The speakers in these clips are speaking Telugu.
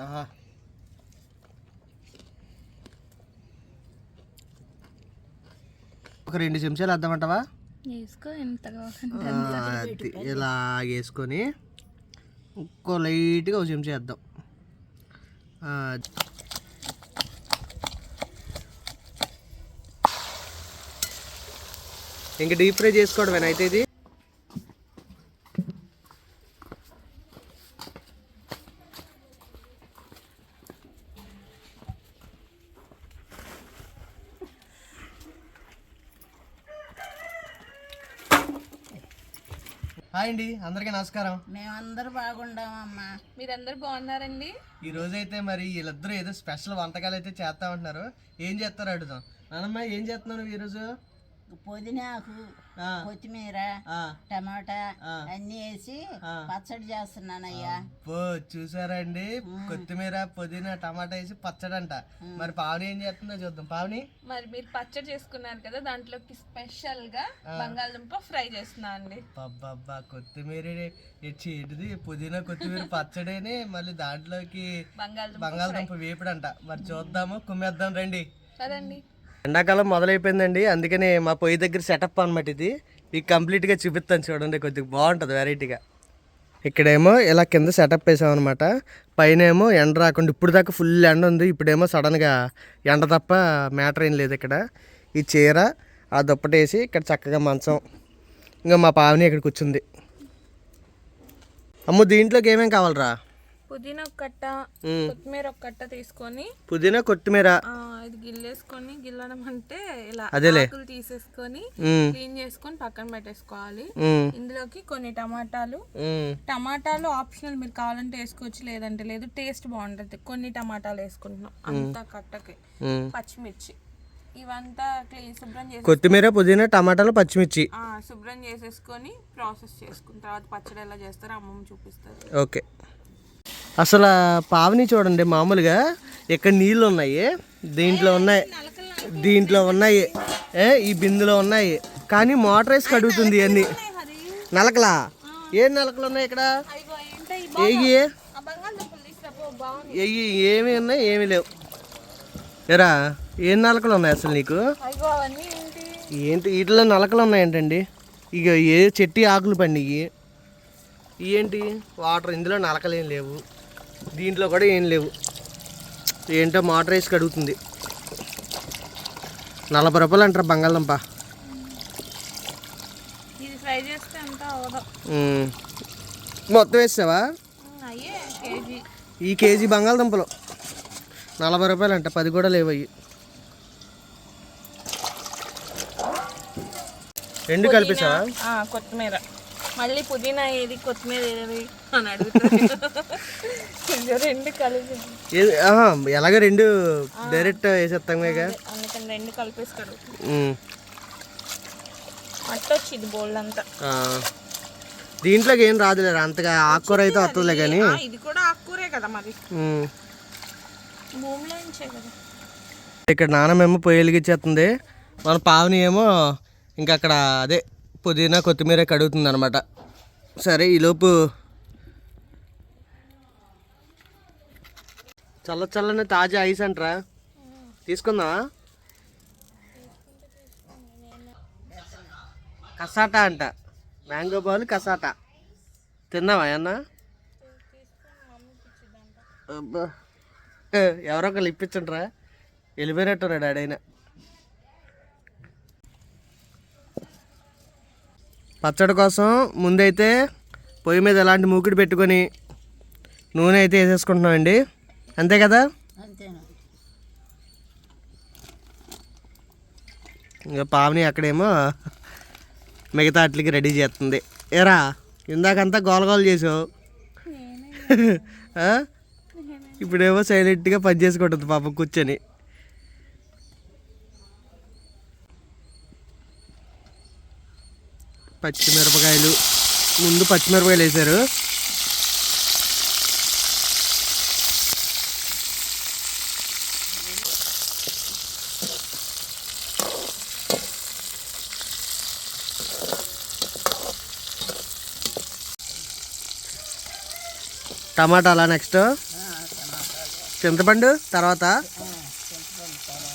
ఆహా ఒక రెండు చెంచాలు ఆ, అది ఇలా వేసుకొని ఇంకో లైట్గా ఒక చెంచా వేద్దాం. ఇంక డీప్ ఫ్రై చేసుకోవడమేనా అయితే ఇది? అండి అందరికీ నమస్కారం. మేమందరూ బాగుండామమ్మా. మీరందరు బాగున్నారండి? ఈ రోజైతే మరి వీళ్ళిద్దరూ ఏదో స్పెషల్ వంటకాలు అయితే చేస్తా ఉంటున్నారు. ఏం చేస్తారో అడుగుదాం. నానమ్మ ఏం చేస్తున్నావు నువ్వు ఈరోజు? పుదీనాకు ఆ, కొత్తిమీర ఆ, టమాటా. అన్నీ వేసి. పచ్చడి చేస్తున్నానయ్యా. పో చూసారా అండి కొత్తిమీర పుదీనా టమాటా వేసి పచ్చడి అంట మరి పావని ఏం చేస్తుందో చూద్దాం. పావని? మరి మీరు పచ్చడి చేసుకున్నారు కదా దాంట్లోకి స్పెషల్గా బంగాళదుంప ఫ్రై చేస్తున్నా అండి. అబ్బబ్బా కొత్తిమీర ఇచ్చి ఏంటిది? పుదీనా కొత్తిమీర పచ్చడిని మళ్ళీ దాంట్లోకి బంగాళదుంప బంగాళదుంప వేపుడంట. మరి చూద్దాము కుమ్మేద్దాం రండి. కదండి ఎండాకాలం మొదలైపోయిందండి. అందుకని మా పొయ్యి దగ్గర సెటప్ అనమాట ఇది. మీకు కంప్లీట్గా చూపిస్తాను చూడండి కొద్దిగా బాగుంటుంది వెరైటీగా ఇక్కడేమో ఇలా కింద సెటప్ వేసామన్నమాట పైన ఏమో ఎండ రాకుండా ఇప్పుడు దాకా ఫుల్ ఎండ ఉంది. ఇప్పుడేమో సడన్గా ఎండ తప్ప మ్యాటర్ ఏం లేదు ఇక్కడ. ఈ చీర ఆ దుప్పటేసి ఇక్కడ చక్కగా మంచం. ఇంకా మా పావని ఇక్కడ కూర్చుంది. అమ్మ దీంట్లోకి ఏమేమి కావాలరా? పుదీనా కట్ట. కొత్తిమీర ఒక కట్ట తీసుకొని పుదీనా కొత్తిమీర. ఇది గిల్లేసుకొని గిల్లడం అంటే ఇలా. ఆకులు తీసేసుకొని క్లీన్ చేసుకొని పక్కన పెట్టేసుకోవాలి. ఇందులోకి కొన్ని టమాటాలు. టమాటాలు ఆప్షనల్ మీరు కావాలంటే వేసుకోవచ్చు లేదంటే లేదు. టేస్ట్ బాగుంటుంది. కొన్ని టమాటాలు వేసుకుంటున్నాం. అంతా కట్టకి. పచ్చిమిర్చి. ఇవంతా క్లీన్ శుభ్రం చేసి కొత్తిమీర పుదీనా టమాటాలు పచ్చిమిర్చి. శుభ్రం చేసేసుకొని ప్రాసెస్ చేసుకున్న తర్వాత పచ్చడి ఎలా చేస్తారో అమ్మమ్మ చూపిస్తారు ఓకే. అసలు పావని చూడండి మామూలుగా ఇక్కడ నీళ్ళు ఉన్నాయి దీంట్లో ఉన్నాయి దీంట్లో ఉన్నాయి ఏ ఈ బిందులో ఉన్నాయి కానీ మోటార్ వేసి కడుగుతుంది అన్ని నలకలా? ఏ నలకలు ఉన్నాయి ఇక్కడ? ఏగి? ఏగి ఏమి ఉన్నాయి ఏమి లేవు. ఎరా ఏం నలకలు ఉన్నాయి అసలు నీకు? ఏంటి? వీటిలో నలకలు ఉన్నాయంటండి. ఇక ఏ చెట్టి ఆకులు పండిగి ఏంటి? వాటర్ ఇందులో నలకలు లేవు. దీంట్లో కూడా ఏం లేవు. ఏంటో మోటార్ వేసి కడుగుతుంది నలభై రూపాయలు అంటారు బంగాళదుంప. మొత్తం వేసావా ఈ కేజీ బంగాళదుంపలు. నలభై రూపాయలు అంట పది కూడా లేవు అవి రెండు కలిపేసావా? కొత్తిమీర. మళ్ళీ పుదీనా ఏది కొత్తిమీర ఏది అని అడుగుతారు. కొంచెం రెండు ఆహా, ఎలాగ రెండు డైరెక్ట్ వేసేస్తామేగా అందుకని రెండు కలిపేసి కడుగుతాం. అట్ట వచ్చింది బోల్డ్ అంతా. ఆ. దీంట్లోకి ఏం రాదులేరా? అంతగా ఆకుకూర అయితే వస్తుందిలే కానీ. ఇది కూడా ఆకుకూరే కదా మరి. భూమిలో నుంచే కదా. ఇక్కడ నాన్నమేమో పొయ్యి వెలిగించేస్తుంది మన పావని ఏమో ఇంకా అక్కడ అదే పుదీనా కొత్తిమీర కడుగుతుంది అనమాట సరే ఈలోపు చల్ల చల్లని తాజా ఐస్ అంటరా. తీసుకుందామా? కసాటా అంట. Mango ball cassata. తిన్నావా అన్న ఎవరో ఒకళ్ళు ఇప్పించండిరా. వెళ్ళిపోయినట్టున్నాడు ఆడైనా. పచ్చడి కోసం ముందైతే పొయ్యి మీద ఎలాంటి మూకిడి పెట్టుకొని నూనె అయితే వేసేసుకుంటున్నామండి. అంతే కదా? ఇంకా పావని అక్కడేమో మిగతా అట్లకి రెడీ చేస్తుంది. ఏరా ఇందాకంతా గోలగోలు చేసావు? ఇప్పుడేమో సైలెంట్గా పని చేసుకుంటుంది పాపం కూర్చొని. పచ్చిమిరపకాయలు. ముందు పచ్చిమిరపకాయలు వేశారు. టమాటాలా నెక్స్ట్? చింతపండు తర్వాత ఆ, చింతపండు తర్వాత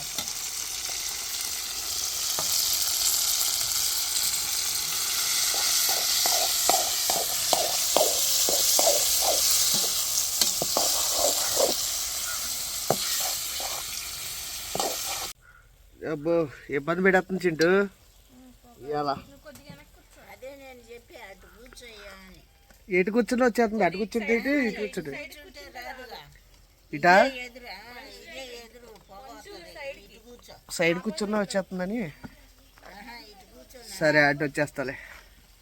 అబ్బో ఇబ్బంది పెడతాను చింటూ. ఇలా ఎటు కూర్చుని వచ్చేస్తుంది? అటు కూర్చుంటే ఇటు ఇటు కూర్చుంటే. ఇటా? సైడ్ కూర్చున్నా వచ్చేస్తుందని. సరే అటు వచ్చేస్తాలే.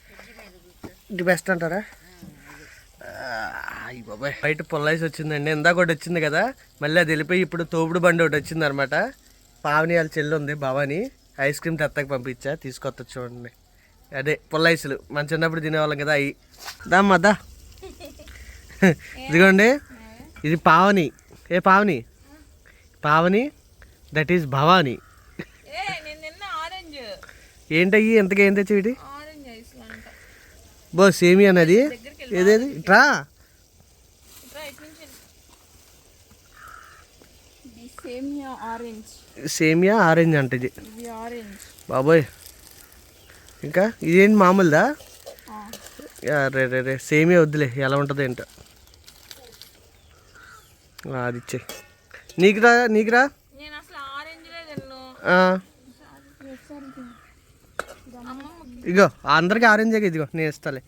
ఫ్రిడ్జ్ ఇది బెస్ట్ అంటారా? అయ్యి బాబాయ్. బయట పొల్లాయిస్ వచ్చిందండి. ఇందాక ఒకటి వచ్చింది కదా మళ్ళీ అది వెళ్ళిపోయి ఇప్పుడు తోపుడు బండి ఒకటి వచ్చింది అనమాట పావని వాళ్ళ చెల్లి ఉంది భవాని. ఐస్ క్రీమ్ తెత్తకి పంపించా తీసుకొస్తా చూడండి. అదే పొల్లాయిసులు మన చిన్నప్పుడు తినేవాళ్ళం కదా అవి దామ్మా దా. ఇదిగోండి. ఇది పావని. ఏ Pavani? Pavani that is Bhavani. ఏ నేను నిన్న ఆరెంజ్. ఏంటయ్యి? ఎంతగా ఏం తెచ్చి వీటి ఆరెంజ్ ఐస్ అంట. బో సేమి అన్నది. ఏదేది? ఇట్రా సేమియా ఆరెంజ్. సేమియా ఆరెంజ్ అంట ఇది. బాబోయ్. ఇంకా ఇదేంటి మామూలుదా? రే రే రే సేమియా వద్దులే ఎలా ఉంటుందో ఏంటో. అది ఇచ్చే నీకురా నీకురా ఇగో అందరికి ఆరెంజే ఇదిగో నేను ఇస్తాలే.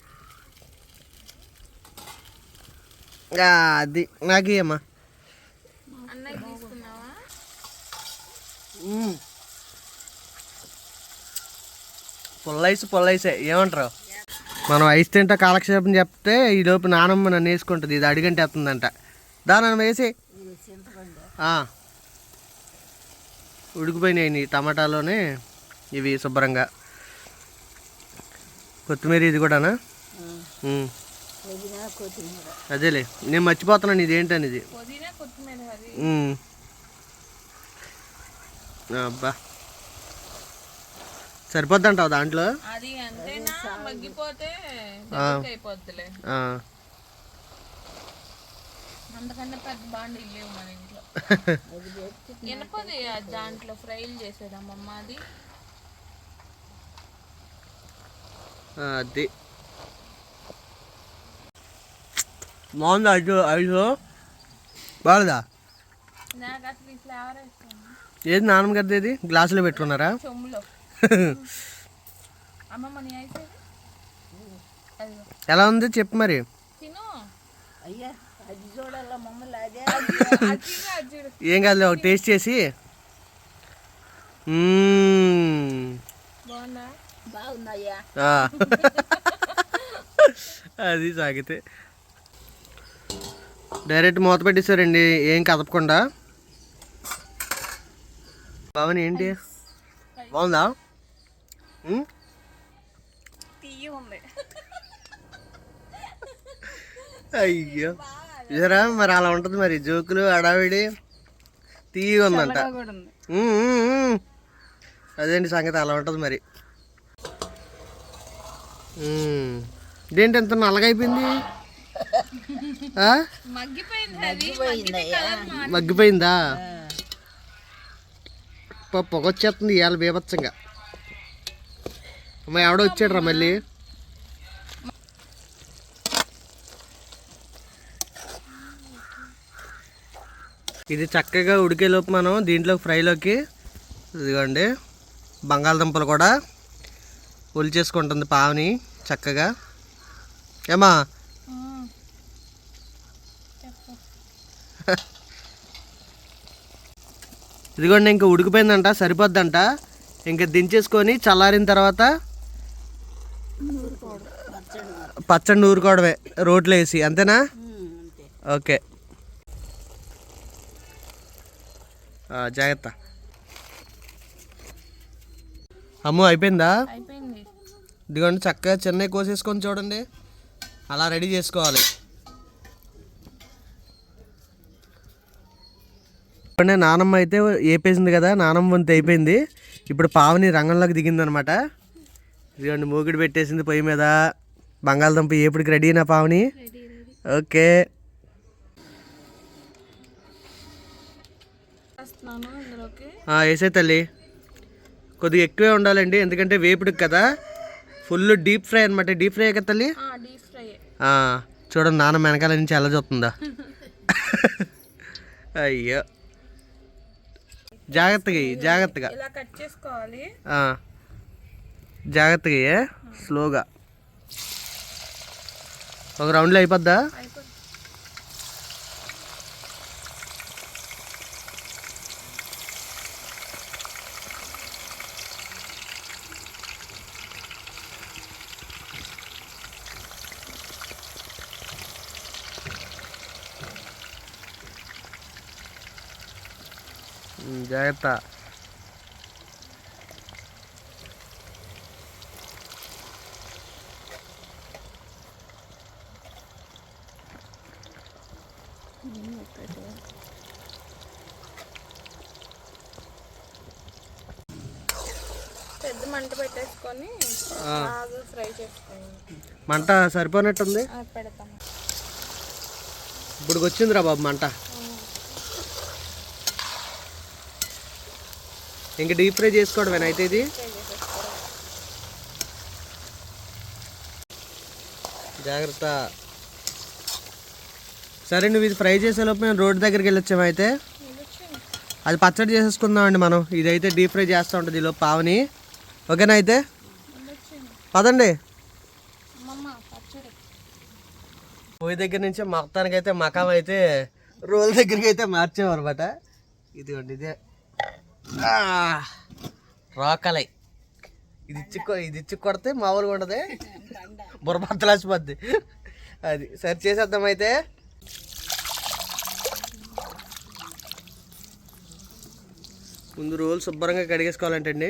అది నాకు పొల్లైస్ పొల్లైసే. ఏమంటారు? మనం ఐస్ తింటా కాలక్షేపం చెప్తే ఈ లోపు నానమ్మ నన్ను వేసుకుంటుంది. ఇది అడిగంటే వేస్తుందంట. దా నన్ను వేసి. ఇది. ఉడికిపోయినాయి నీ టమాటాలోనే ఇవి శుభ్రంగా. కొత్తిమీర ఇది కూడానా? అదేలే. నేను మర్చిపోతున్నాను ఇది అది ఉమ్. అబ్బా. సరిపోద్దంటావు దాంట్లో? అది అంతేనా? మగ్గిపోతే అయిపోద్దిలే ఆ. అంతకన్నా పెద్ద బాండి లేవు మన ఇంట్లో. ఎనపది దాంట్లో ఫ్రైలు చేసేదమ్మమ్మ అది? బాగుందా ఐదు ఐదు? బాగుందా నాకు అసలు ఈ ఫ్లేవర్ ఇష్టం. ఏది నాన్నమ్మ గారిది ఇది గ్లాసులో పెట్టుకున్నారా? ఎలా ఉంది? చెప్పు మరి. ఏం కాదులే ఒక టేస్ట్ చేసి. అది సాగితే. డైరెక్ట్ మూత పెట్టేశారండి ఏం కదపకుండా. పవన్ ఏంటి? బాగుందా? అయ్యో. చూసారా? మరి అలా ఉంటుంది మరి. జోకులు అడావిడి తీయగా ఉందంట. అదేంటి సంగతి? అలా ఉంటుంది మరి. ఇదేంటి ఎంత నల్లగైపోయింది ఆ? మగ్గిపోయింది అది పొగ వచ్చేస్తుంది ఇవాళ బీభత్సంగా. అమ్మాయి ఎవడో వచ్చాడురా మళ్ళీ? ఇది చక్కగా ఉడికేలోపు మనం దీంట్లో ఫ్రైలోకి ఇదిగోండి బంగాళదుంపలు కూడా ఒలి చేసుకుంటుంది పావుని చక్కగా. ఏమా చెప్పు ఇదిగోండి ఇంకా ఉడికిపోయిందంట సరిపోద్దంట. ఇంకా దించేసుకొని చల్లారిన తర్వాత పచ్చడి నూరుకోవడమే రోట్లో వేసి అంతేనా? అంతే ఓకే జాగ్రత్త. అమ్ము అయిపోయింది. ఇదిగోండి చక్కగా చెన్నై కోసేసుకొని చూడండి. అలా రెడీ చేసుకోవాలి. ఇప్పుడే నానమ్మ అయితే ఏపేసింది కదా నానమ్మ వంతు అయిపోయింది. ఇప్పుడు పావని రంగంలోకి దిగిందనమాట. ఇదిగోండి మూగిడి పెట్టేసింది పొయ్యి మీద. బంగాళదుంప ఏపుడికి రెడీనా పావని? రెడీ రెడీ ఓకే వేసే తల్లి. కొద్దిగా ఎక్కువే ఉండాలండి ఎందుకంటే వేపుడుకి కదా. ఫుల్ డీప్ ఫ్రై అనమాట డీప్ ఫ్రై కదా తల్లి? చూడండి నాన్న వెనకాల నుంచి ఎలా చూస్తుందా? అయ్యో. జాగ్రత్తగా జాగ్రత్తగా. ఇలా కట్ చేసుకోవాలి. ఆ, జాగ్రత్తగా స్లోగా. ఒక రౌండ్లో అయిపోద్దా? జాగ్రత్త. పెద్ద మంట పెట్టేసుకొని ఫ్రై చేసుకోండి మంట పెడతాము ఇప్పుడు వచ్చిందిరా బాబు మంట. ఇంక డీప్ ఫ్రై చేసుకోవడమేనా అయితే ఇది? జాగ్రత్త. సరే నువ్వు ఇది ఫ్రై చేసేలోపు మేము రోడ్డు దగ్గరికి వెళ్ళొచ్చాము అయితే? అది పచ్చడి చేసేసుకుందామండి మనం. ఇదైతే డీప్ ఫ్రై చేస్తూ ఉంటుంది ఈలో పావుని. ఓకేనా అయితే? పదండి. పోయి దగ్గర నుంచి మొత్తానికి అయితే మకాం అయితే రోల్ దగ్గరికి అయితే మార్చామన్నమాట ఇదిగోండి ఇదే. రాకలై. ఇది ఇచ్చి ఇది ఇచ్చి కొడితే మామూలుగా ఉండదు. బుర్రబద్దలాసిపోద్ది అది సరి చేసేద్దాం అయితే. ముందు రోజులు శుభ్రంగా కడిగేసుకోవాలంటండి.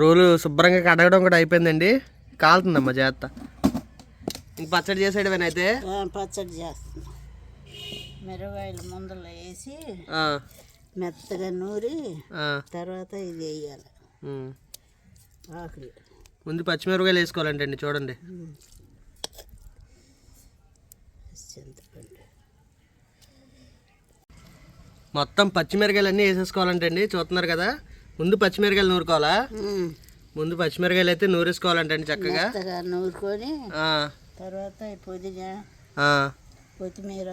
రోలు శుభ్రంగా కడగడం కూడా అయిపోయిందండి. కాలుతుందమ్మా జాగ్రత్త. ఇంక పచ్చడి చేసేయడమేనా అయితే? పచ్చడి చేస్తున్నాం. మిరగాయలు ముందర వేసి మెత్తగా నూరి తర్వాత ఇది వేయాలి. ఆకులు. ముందు పచ్చిమిరపకాయలు వేసుకోవాలంటండి చూడండి. మొత్తం పచ్చిమిరకాయలు అన్నీ వేసేసుకోవాలంటండి చూస్తున్నారు కదా. ముందు పచ్చిమిరకాయలు నూరుకోవాలా. ముందు పచ్చిమిరకాయలు అయితే నూరేసుకోవాలంటండి చక్కగా. నూరుకొని తర్వాత పుదీనా కొత్తిమీర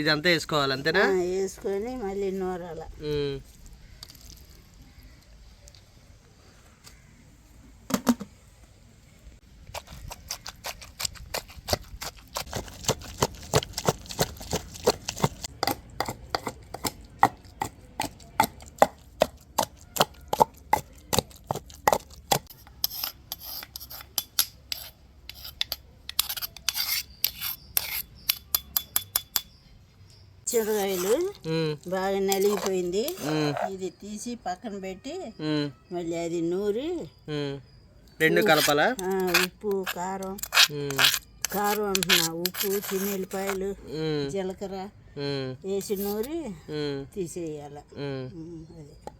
ఇదంతా వేసుకోవాలి అంతేనా? వేసుకొని మళ్ళీ నూరాల. తీసి పక్కన పెట్టి మళ్ళీ అది నూరి. రెండు కలపాలా? ఉప్పు కారం. కారం అంటున్నా ఉప్పు చిన్నెల్లిపాయలు జీలకర్ర వేసి నూరి తీసేయాల. అది.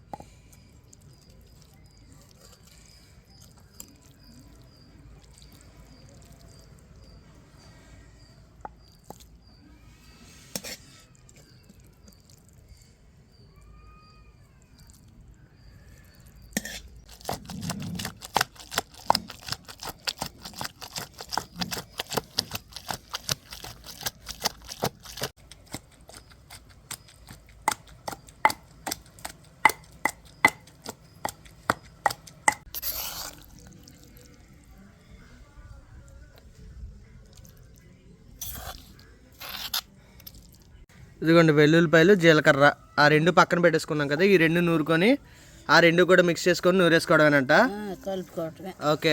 ఇదిగోండి వెల్లుల్లిపాయలు జీలకర్ర. ఆ రెండు పక్కన పెట్టేసుకున్నాం కదా ఈ రెండు నూరుకొని ఆ రెండు కూడా మిక్స్ చేసుకొని ఆ, కలుపుకోవటమే. ఓకే.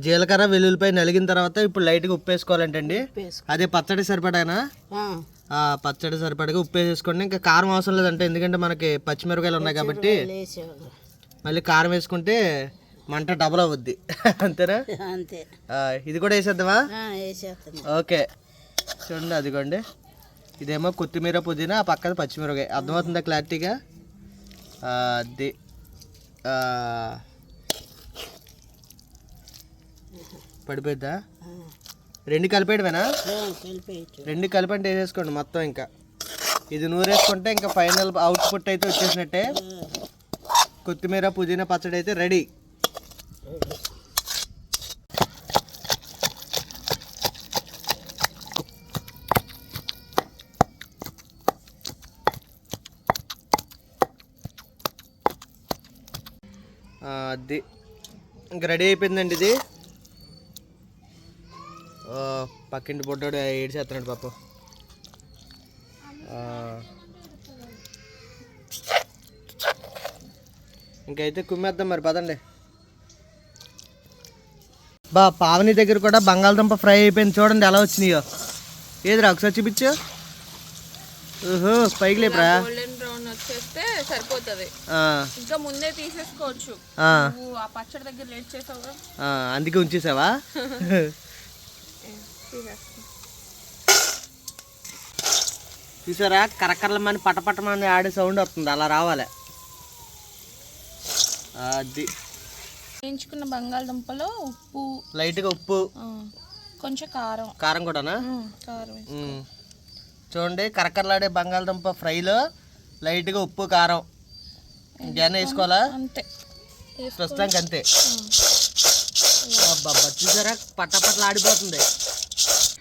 జీలకర్ర వెల్లుల్లిపాయ నలిగిన తర్వాత ఇప్పుడు లైట్గా ఉప్పు వేసుకోవాలంటండి అదే పచ్చడి సరిపడానా? ఆ, పచ్చడి సరిపడగా ఉప్పు వేసేసుకోండి ఇంకా కారం అవసరం లేదంటే. ఎందుకంటే మనకి పచ్చిమిరపకాయలు ఉన్నాయి కాబట్టి మళ్ళీ కారం వేసుకుంటే మంట డబల్ అవుద్ది. అంతేనా? అంతే. ఇది కూడా వేసేద్దామా? ఓకే. చూడండి అదిగోండి. ఇదేమో కొత్తిమీర పుదీనా ఆ పక్కన పచ్చిమిరపకాయ. అర్థమవుతుందా క్లారిటీగా? అది ఆ, పడిపోయిద్దా? రెండు కలిపేయడమేనా? రెండు కలిపంటే వేసేసుకోండి మొత్తం ఇంకా. ఇది నూరేసుకుంటే ఇంకా ఫైనల్ అవుట్పుట్ అయితే వచ్చేసినట్టే. కొత్తిమీర పుదీనా పచ్చడి అయితే రెడీ. అది ఇంకా రెడీ అయిపోయిందండి ఇది. పక్కింటి బొడ్డోడు ఏడ్చేస్తున్నాడు పాపం. ఇంకైతే కుమ్మేద్దాం మరి పదండి. బా పావని దగ్గర కూడా బంగాళదుంప ఫ్రై అయిపోయింది చూడండి ఎలా వచ్చినాయో. ఏదిరా ఒకసారి చూపించు. ఓహో పైకి లేపరా. సరిపోతుంది. ఇంకా ముందే తీసేసుకోవచ్చు. ఆ, నువ్వు ఆ పచ్చడి దగ్గర లేట్ చేసావు కదా ఆ, అందుకే ఉంచేసావా? చూసారా? కరకరలమని పటపటమని ఆడే సౌండ్ వస్తుంది. అలా రావాలి. అది. వేయించుకున్న బంగాళదుంపలో ఉప్పు. లైట్గా ఉప్పు. కొంచెం కారం. కారం కూడానా? కారం. చూడండి కరకరలాడే బంగాళదుంప ఫ్రైలో లైట్గా ఉప్పు కారం. ఇంకేమైనా వేసుకోవాలా? అంతే. ప్రస్తుతానికి అంతే. చూసారా? పట్టపట్ల ఆడిపోతుంది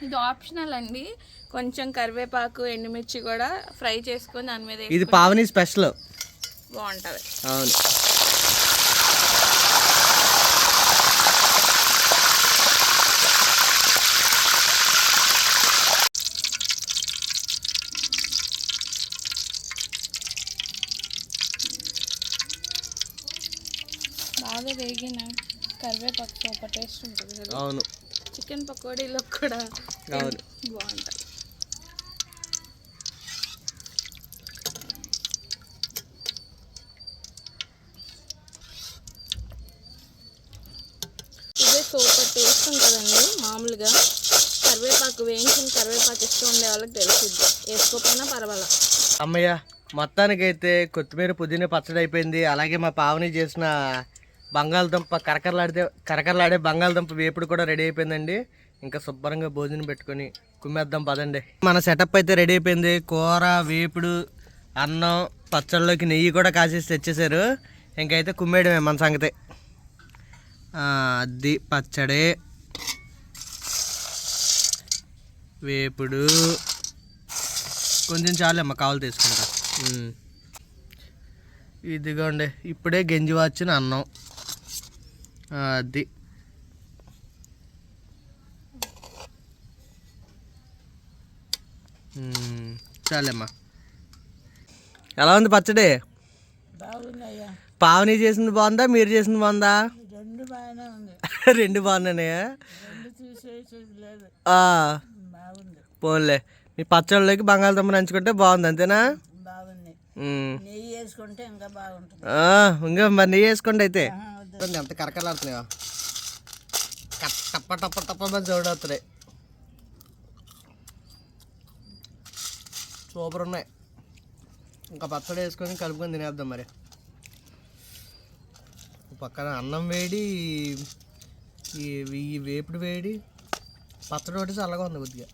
ఇది ఆప్షనల్ అండి. కొంచెం కరివేపాకు ఎండుమిర్చి కూడా ఫ్రై చేసుకొని దాని మీద ఇది పావని స్పెషల్. బాగుంటుంది. అవును. బాగా వేగిన కరివేపాకు సూపర్ టేస్ట్ ఉంటుంది అవును. చికెన్ పకోడీలో కూడా బాగుంటుంది. ఇదే సూపర్ టేస్ట్ ఉంటుందండి మామూలుగా. కరివేపాకు వేయించిన కరివేపాకు ఇష్టం ఉండే వాళ్ళకి తెలిసిద్ది. వేసుకోకపోయినా పర్వాలా. అమ్మయ్య మొత్తానికైతే కొత్తిమీర పుదీనా పచ్చడి అయిపోయింది. అలాగే మా పావని చేసిన బంగాళదుంప కరకరలాడితే కరకరలాడే బంగాళదుంప వేపుడు కూడా రెడీ అయిపోయిందండి. ఇంకా శుభ్రంగా భోజనం పెట్టుకొని కుమ్మేద్దాం పదండి. మన సెటప్ అయితే రెడీ అయిపోయింది. కూర వేపుడు అన్నం పచ్చళ్ళలోకి నెయ్యి కూడా కాసేసి తెచ్చేసారు ఇంకైతే కుమ్మేయడమే మన సంగతి. అద్ది అది పచ్చడి వేపుడు. కొంచెం చాలు అమ్మ కావాలి తీసుకుంటా. ఇదిగోండి ఇప్పుడే గంజి వచ్చిన అన్నం. అది. చాలమ్మా. ఎలా ఉంది పచ్చడి? పావని చేసింది బాగుందా? మీరు చేసింది బాగుందా? రెండు బాగున్నాయా? పోన్లే. మీ పచ్చళ్ళలోకి బంగాళదుంప నంచుకుంటే బాగుంది అంతేనా? బాగుంది. ఉమ్. నెయ్యి వేసుకుంటే ఇంకా బాగుంటుంది. ఆ, ఇంకా మరి నెయ్యి వేసుకోండి అయితే. చూడండి ఎంత కరకలాడుతున్నాయో టప్ప టప్ప టప్ప చూడవుతున్నాయి సూపర్ ఉన్నాయి. ఇంకా పచ్చడి వేసుకొని కలుపుకొని తినేద్దాం మరి. పక్కన అన్నం వేడి ఈ వేపుడు వేడి పచ్చడి ఒకటి చల్లగా ఉంది కొద్దిగా.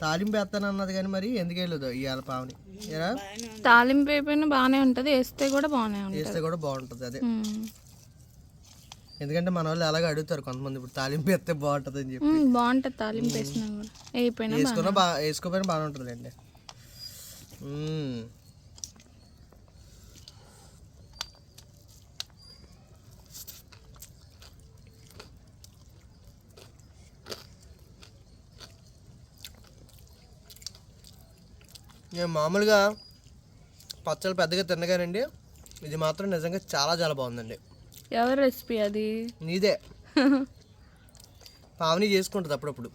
తాలింపు వేస్తాను అన్నది కానీ మరి ఎందుకు వెళ్ళదు ఇవాళ పావని? తాలింపు అయిపోయినా బాగానే ఉంటుంది వేస్తే కూడా బాగానే ఉంటుంది. వేస్తే కూడా బాగుంటుంది అదే. ఎందుకంటే మన వాళ్ళు అలాగే అడుగుతారు కొంతమంది ఇప్పుడు తాలింపు వేస్తే బాగుంటుంది అని చెప్పి బాగుంటుంది తాలింపు వేసినా కూడా. వేసుకున్నా బాగా వేసుకోపోయినా బాగానే ఉంటుంది అండి నేను మామూలుగా పచ్చళ్ళు పెద్దగా తినగానండి ఇది మాత్రం నిజంగా చాలా చాలా బాగుందండి. ఎవరి రెసిపీ అది? నీదే. పావని చేసుకుంటుంది అప్పుడప్పుడు.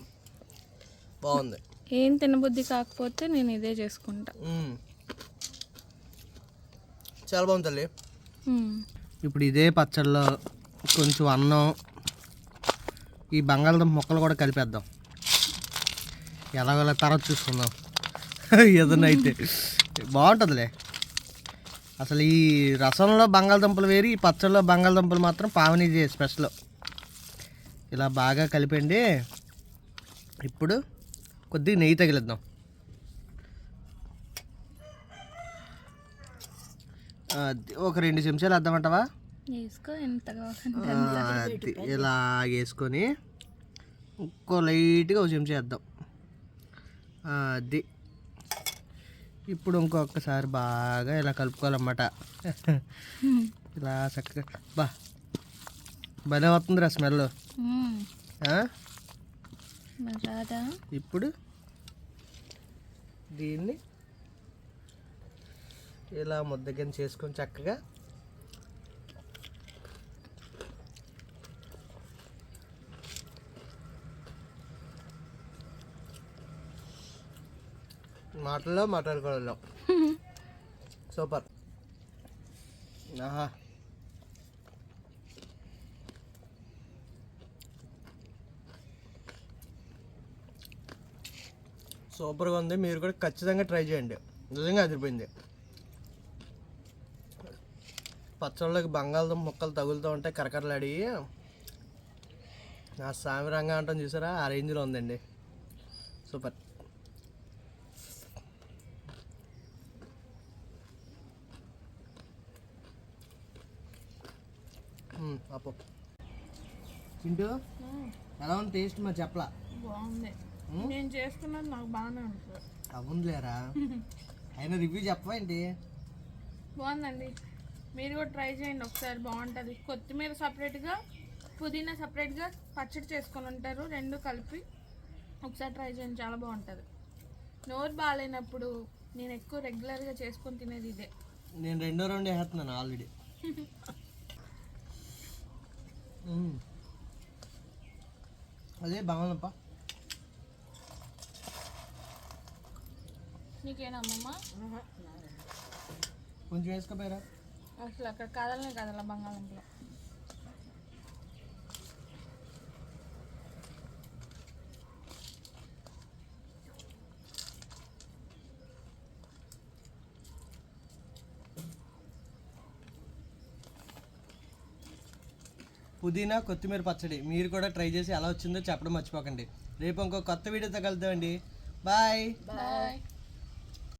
బాగుంది. ఏం తినబుద్ధి కాకపోతే నేను ఇదే చేసుకుంటా. చాలా బాగుంది తల్లి. ఇప్పుడు ఇదే పచ్చడిలో కొంచెం అన్నం ఈ బంగాళదుంప ముక్కలు కూడా కలిపేద్దాం. ఎలాగోలా తర్వాత చూసుకుందాం. ఏదన్నా అయితే. బాగుంటుందిలే. అసలు ఈ రసంలో బంగాళదుంపలు వేరు ఈ పచ్చడిలో బంగాళదుంపలు మాత్రం పావని స్పెషల్. ఇలా బాగా కలిపండి. ఇప్పుడు కొద్దిగా నెయ్యి తగిలిద్దాం. అది ఒక రెండు చెంచాలు వేద్దామంటావా వేసుకో ఎంత కావాలంటే ఆ, అది ఇలా వేసుకొని ఇంకో లైట్గా ఒక చెంచా వేద్దాం. అది ఇప్పుడు ఇంకొకసారి బాగా ఇలా కలుపుకోవాలన్నమాట. ఇలా చక్కగా బా భలే వస్తుంది రా స్మెల్ ఇప్పుడు దీన్ని ఇలా ముద్ద కింద చేసుకొని చక్కగా మాటల్లో మాట్లాడుకోవడంలో. సూపర్. ఆహా. సూపర్గా ఉంది. మీరు కూడా ఖచ్చితంగా ట్రై చేయండి. నిజంగా అదిరిపోయింది. పచ్చళ్ళకి బంగాళదుంప ముక్కలు తగులుతూ ఉంటే కరకరలాడి. నా సామి రంగా అంటాం చూసారా? ఆ రేంజ్లో ఉందండి. సూపర్ మ్మ్, అప్పు చింటూ ఎలా ఉంది టేస్ట్ మరి చెప్పలా? బాగుంది. నేను చేసుకున్నది నాకు బాగానే ఉంటుంది అవునులేరా? అయినా రివ్యూ చెప్పవా ఏంటి? బాగుందండి. మీరు కూడా ట్రై చేయండి ఒకసారి బాగుంటుంది. కొత్తిమీర సపరేట్గా పుదీనా సపరేట్గా పచ్చడి చేసుకొని ఉంటారు రెండు కలిపి ఒకసారి ట్రై చేయండి చాలా బాగుంటుంది. నోరు బాగాలేనప్పుడు నేను ఎక్కువ రెగ్యులర్గా చేసుకొని తినేది ఇదే. నేను రెండో రౌండ్ వేస్తున్నాను ఆల్రెడీ అదే బాగుందప్ప. నీకేనమ్మమ్మ కొంచెం వేసుకోపోయారా? అసలు అక్కడ కదలనే కదల బంగాళంలో పుదీనా కొత్తిమీర పచ్చడి. మీరు కూడా ట్రై చేసి ఎలా వచ్చిందో చెప్పడం మర్చిపోకండి. రేపు ఇంకో కొత్త వీడియోతో కలుద్దామండి. బాయ్. బాయ్.